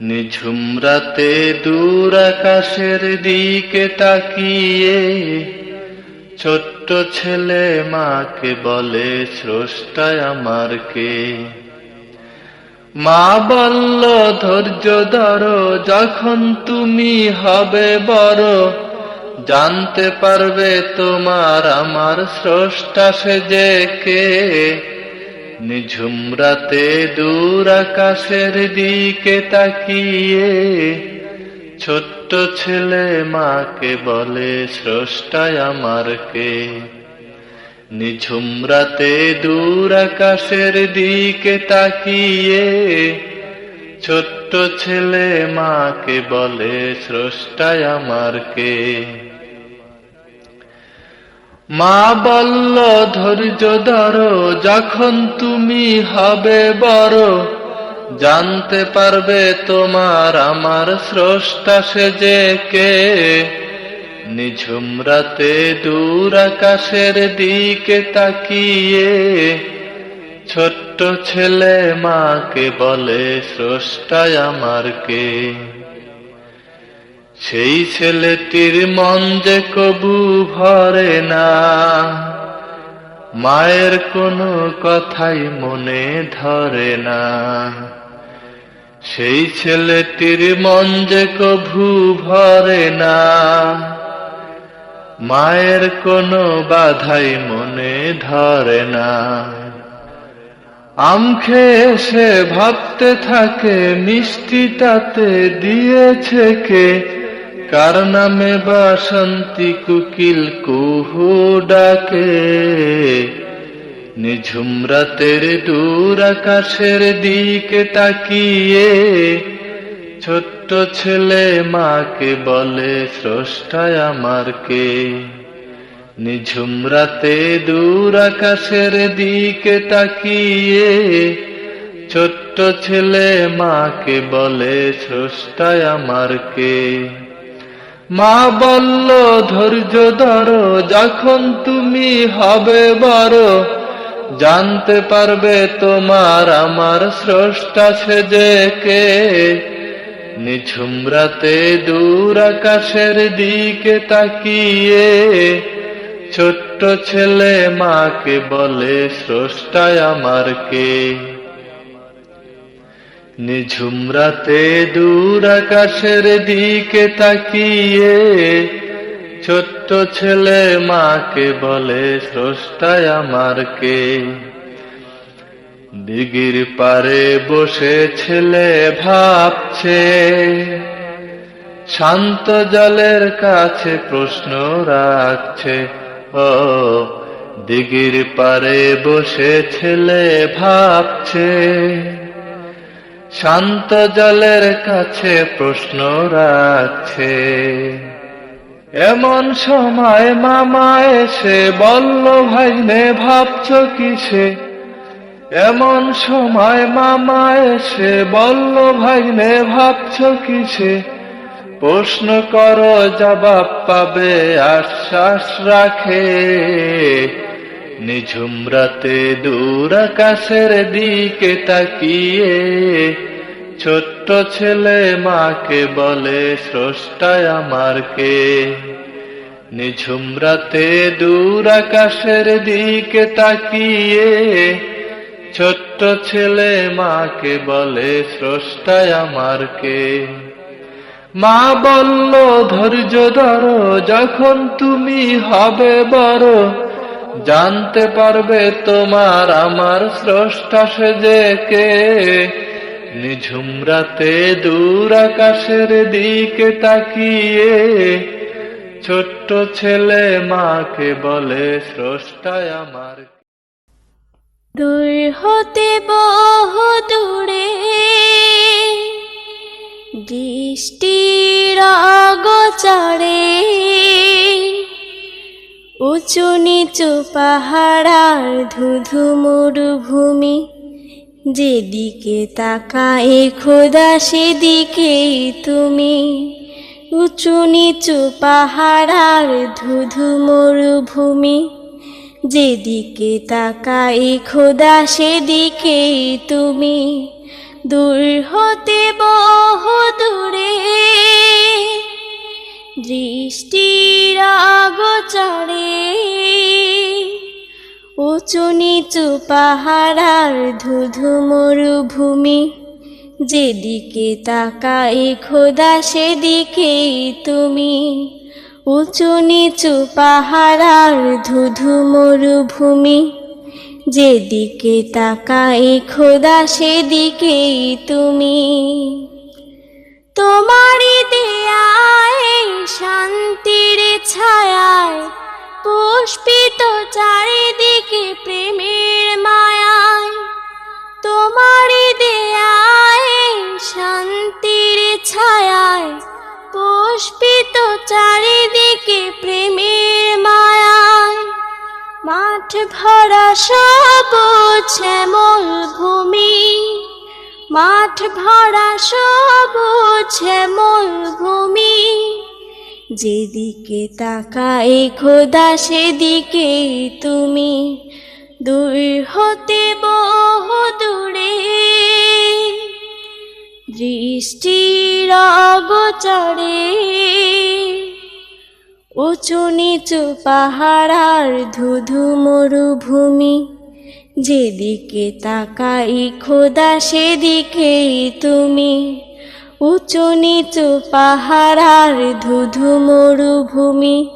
নিঝুম রাতে দূর আকাশের দিকে তাকিয়ে ছোট্ট ছেলে মাকে বলে, স্রষ্টায় আমার কে? মা বলল, ধৈর্য ধরো, যখন তুমি হবে বড়, জানতে পারবে তোমার আমার স্রষ্টা সেজে কে? নিঝুম রাতে দূর আকাশের দিকে তাকিয়ে ছোট্ট ছেলে মাকে বলে, স্রষ্টায় আমার কে? নিঝুম রাতে দূর আকাশের দিকে তাকিয়ে ছোট্ট ছেলে মাকে বলে, স্রষ্টায় আমার কে? মা বলল ধৈর্য ধরো, যখন তুমি হবে বড়, জানতে পারবে তোমার আমার স্রষ্টা সেজে কে। নিঝুম রাতে দূর আকাশের দিকে তাকিয়ে, ছোট্ট ছেলে মাকে বলে, স্রষ্টায় আমার কে? সেই ছেলেটির মন যে কবু ভরে না, মায়ের কোনো কথাই মনে ধরে না। সেই ছেলেটির মন যে কভু ভরে না, মায়ের কোনো বাধাই মনে ধরে না। আম খেয়ে সে ভাবতে থাকে, মিষ্টি তাতে দিয়েছে কে? কার নামে বাসন্তী কুকিল কুহু ডাকে? নিঝুম রাতের দূর আকাশের দিকে তাকিয়ে ছোট্ট ছেলে মাকে বলে, স্রষ্টায় আমার কে? নিঝুম রাতে দূর আকাশের দিকে তাকিয়ে ছোট্ট ছেলে মাকে বলে, স্রষ্টায় আমার কে? মা বলল, ধৈর্য ধরো, যখন তুমি হবে বড়, জানতে পারবে তোমার আমার স্রষ্টা সেজে কে। নিঝুম রাতে দূর আকাশের দিকে তাকিয়ে, ছোট্ট ছেলে মাকে বলে, স্রষ্টায় আমার কে? নিঝুম রাতে দূর আকাশের দিকে তাকিয়ে ছোট্ট ছেলে মাকে বলে, স্রষ্টায় আমার কে? দিগির পারে বসে ছেলে ভাবছে, শান্ত জলের কাছে প্রশ্ন রাখছে, ও দিগির পারে বসে ছেলে ভাবছে? শান্ত জলের কাছে প্রশ্ন রাখছে। এমন সময় মামা এসে বলল, ভাই, নে ভাবছ কিসে? এমন সময় মামা এসে বলল, ভাই, নে ভাবছ কিসে? প্রশ্ন করো, জবাব পাবে, আশ্বাস রাখে। নিঝুম রাতে দূর আকাশের দিকে তাকিয়ে ছোট্ট ছেলে মাকে বলে, স্রষ্টায় আমার কে? নিঝুম রাতে দূর আকাশের দিকে তাকিয়ে ছোট্ট ছেলে মাকে বলে, স্রষ্টায় আমার কে? মা বলল, ধৈর্য ধরো, যখন তুমি হবে বড় জানতে পারবে তোমার আমার স্রষ্টা সেজে কে। নিঝুম রাতে দূর আকাশের দিকে তাকিয়ে ছোট্ট ছেলে মাকে বলে, স্রষ্টায় আমার দূর হতে বহু দূরে দৃষ্টির অগোচরে উঁচু নিচু পাহাড়ার ধুধু মরুভূমি যেদিকে তাকাই খোদা, সেদিকেই তুমি। উঁচু নিচু পাহাড়ার ধুধু মরুভূমি যেদিকে তাকাই খোদা, সেদিকেই তুমি। দূর হতে বহু দৃষ্টির আগোচরে উঁচু নিচু পাহাড়ার ধুধু মরুভূমি। যেদিকে তাকাই খোদা, সেদিকেই তুমি। উঁচু নিচু পাহাড়ার ধুধু মরুভূমি। যেদিকে তাকাই খোদা, সেদিকেই তুমি। তোমারই দেয়ায় শান্তির ছায়ায় পুষ্পিত চারিদিকে প্রেমের মায়ায়। তোমারই দেয়ায় শান্তির ছায়ায় পুষ্পিত চারিদিকে প্রেমের মায়ায়। মাঠ ভরা সবুজ শ্যামল ভূমি মাঠ ভরা সবুজ শ্যামল ভূমি। যেদিকে তাকাই খোদা, সেদিকে তুমি। দূর হতে বহু দূরে। দৃষ্টির অগোচরে উঁচু নিচু পাহাড়ার ধুধু মরুভূমি। যেদিকে তাকাই খোদা, সেদিকেই তুমি। উঁচু নিচু পাহাড় আর ধুধু মরুভূমি।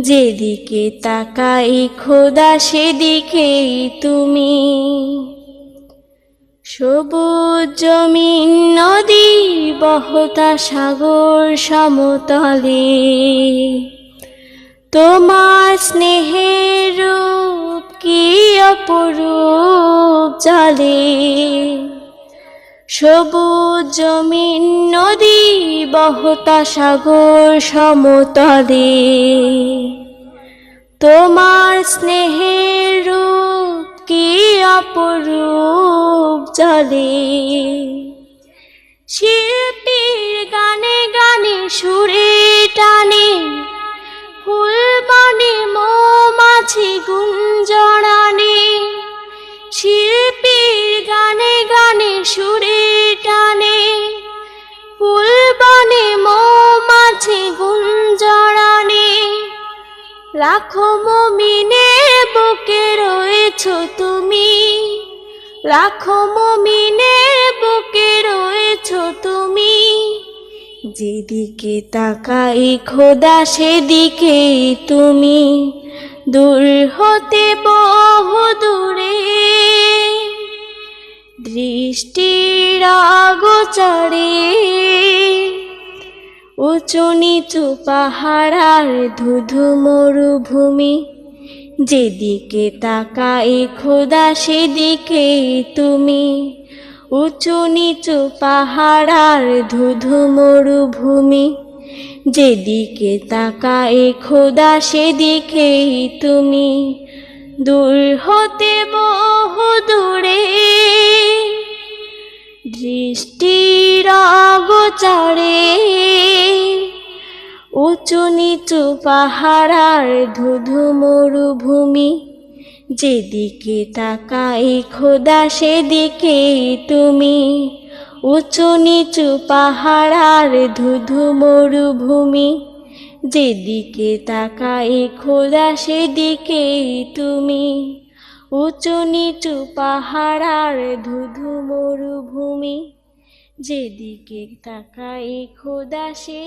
যেদিকে তাকাই খোদা, সেদিকেই তুমি। সবুজ জমিন, নদী, বহতা সাগর সমতলে। তোমার স্নেহের রূপ কি অপরূপ জলে? সবুজ জমিন, নদী, বহতা সাগর সমতলে। তোমার স্নেহের রূপ কি অপরূপ জলে? শিল্পীর গানে গানে সুরে টানে ফুল বনে মৌমাছি গুঞ্জরানে শিল্পীর গানে গানে সুরে টানে। ফুল বনে মৌমাছি গুঞ্জরানে লাখো মমিনের বুকে রয়েছ তুমি। লাখো মমিনের বুকে রয়েছ তুমি। যেদিকে তাকাই খোদা, সেদিকে তুমি। দূর হতে বহু দূরে দৃষ্টির আগোচরে উঁচু নিচু পাহাড়ার ধুধু মরুভূমি, যেদিকে তাকাই খোদা, সেদিকে তুমি। উঁচু নিচু পাহাড়ার ধুধু মরুভূমি যেদিকে তাকায় খোদা সেদিকে তুমি। দূর হতে বহু দূরে। দৃষ্টির অগোচরে। উঁচু নিচু পাহাড়ার ধুধু মরুভূমি যেদিকে তাকাই খোদা, সেদিকে তুমি। উঁচু নিচু পাহাড় আর ধুধু মরুভূমি। যেদিকে তাকাই খোদা, সেদিকে তুমি। উঁচু নিচু পাহাড় আর ধুধু মরুভূমি। যেদিকে তাকাই খোদা, সে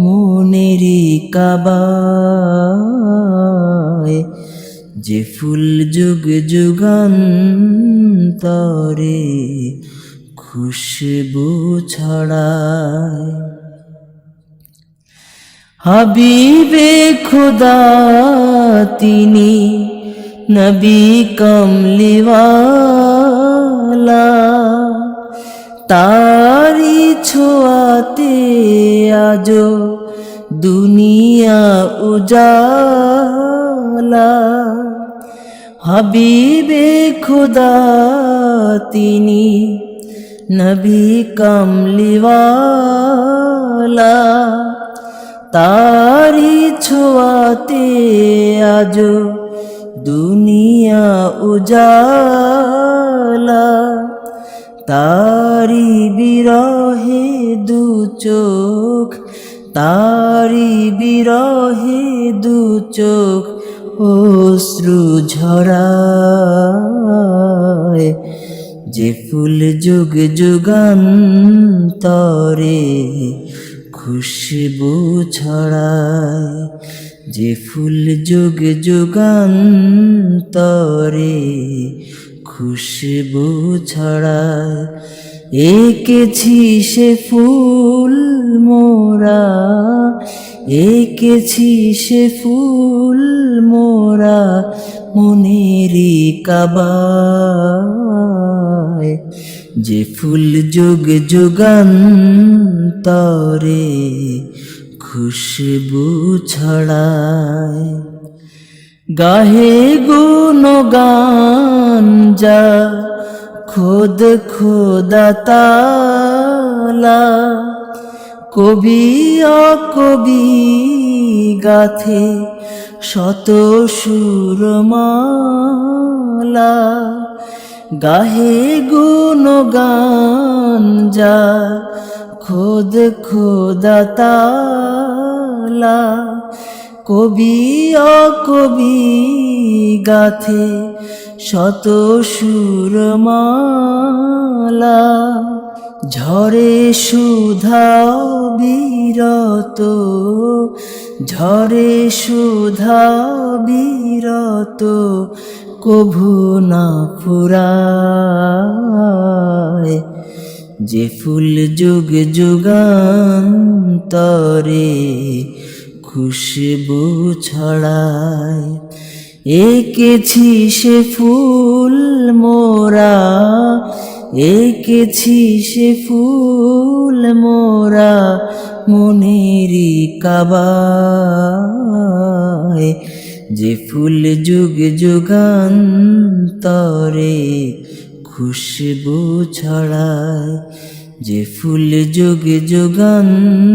মনেরি কাবায় যে ফুল যুগ যুগান্তরে খুশবু ছড়ায়। হাবিবে খুদা তিনি নবী কমলিওয়ালা তারি ছোয়াতে আজো দুনিয়া উজালা। হাবিবে খুদা তিনি নবী কামলিওয়ালা। তারি ছোঁয়াতে আজ দুনিয়া উজালা। তারি বিরহে দু চোখ, তারি বিরহে দু চোখ, অশ্রু ঝরায়। যে ফুল যুগ যুগান্তরে খুশবু ছড়ায়, যে ফুল যুগ যুগান্তরে খুশবু ছড়ায় এঁকেছি সে ফুল মোরা, এঁকেছি সে ফুল মোরা মনেরি কাবায়। যে ফুল যুগ যুগান্তরে খুশবু ছড়ায় গাহে গুণগান যা খোদ খোদা তালা। কবি অকবি গাথে শত সুরমালা। গাহে গুণগান যা খোদ খোদা তালা। কবি অকবি গাথে শত সুরমালা। ঝরে সুধা বিরত, ঝরে সুধা বিরত, কভু না ফুরায়। যে ফুল যুগ যুগান্তরে খুশবু ছড়ায়। এঁকেছি সে ফুল মোরা, এঁকেছি সে ফুল মোরা মনেরি কাবায়। যে ফুল যুগ যুগান্তরে খুশবু ছড়ায়, যে ফুল যুগ যুগান্তরে